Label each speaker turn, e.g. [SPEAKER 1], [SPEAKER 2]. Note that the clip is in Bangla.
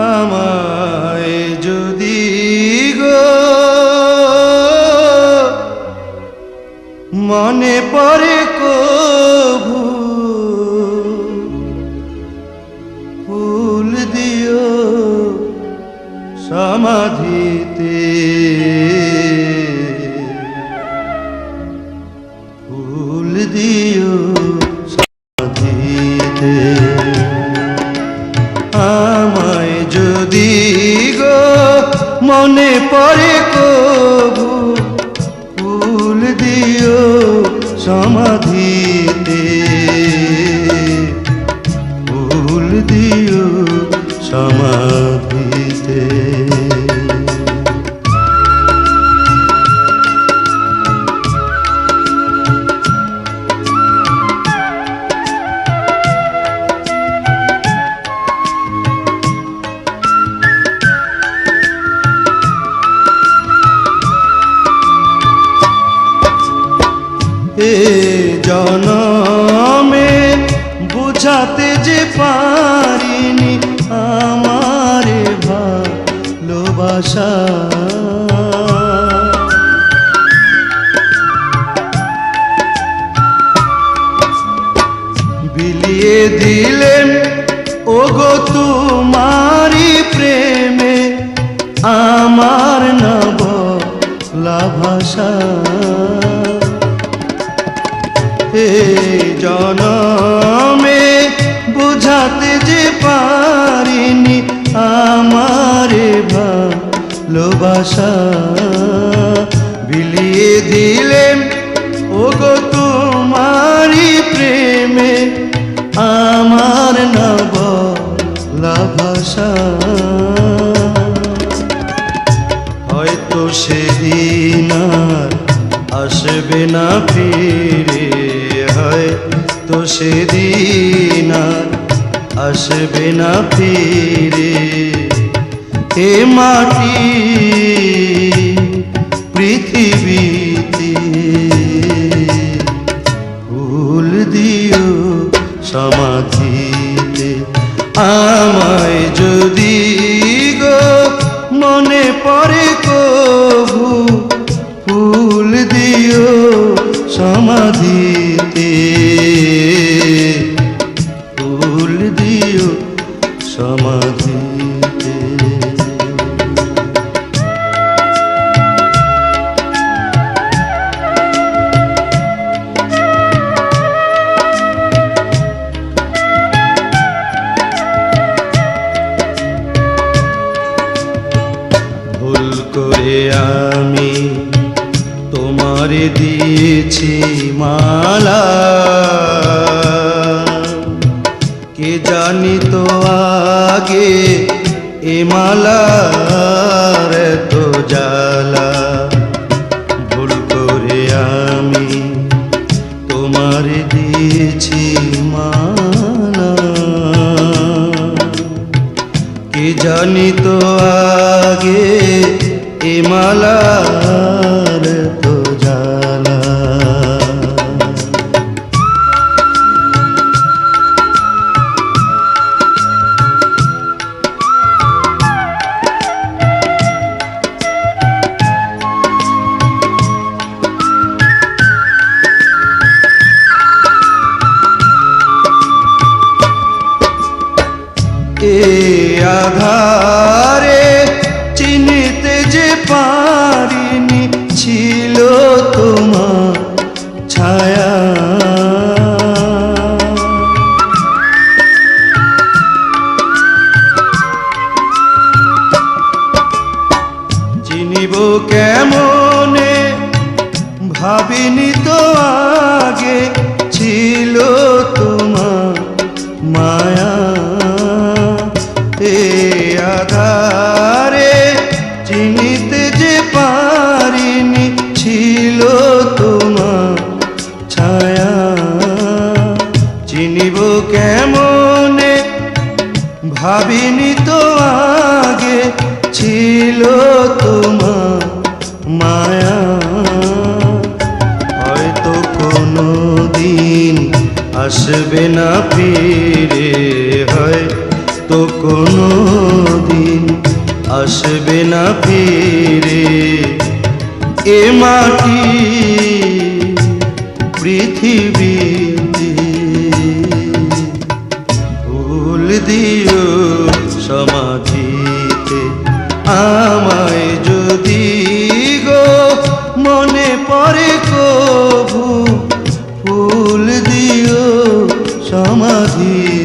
[SPEAKER 1] আমায় যদি গো মনে পড়ে কভু গো মনে পড়ে কবু ফুল দিও সমাধিতে। ফুল দিও এ জনমে, বুঝাতে যে পারিনি আমারে ভালোবাসা। বিলিয়ে দিলেন, ওগো তোমারি প্রেমে আমার নব লাভাষা হে জনমে বুঝাতে যে পারিনি আমারে ভালোবাসা। বিলিয়ে দিলেন, ওগো তোমারি প্রেমে আমার নব লাভাষা হয়তো সেদিন আর আসবে না ফিরে। সেদিন আর আসবে না ফিরে। এ মাটি আমি তোমারে দিয়েছি মালা। কে জানি তো আগে এ মালার তো জালা ভুল করে আমি তোমার দিয়েছি মালা। কি জানি তো আগে এ মালার তো জালা এ আধারে চিনিব কেমনে? ভাবিনি তো আগে ছিল তোমার মায়া। এ আধারে চিনিতে যে পারিনি ছিল তোমার ছায়া। চিনিব কেমনে? ভাবিনি তো আগে ছিল তোমার মায়া। হয়তো কোনো দিন আসবে না ফিরে হয় তো কোনো দিন আসবে না ফিরে। এ মাটি পৃথিবী ভুল দিও আমায় যদি গো মনে পড়ে কভু ফুল দিও সমাধিতে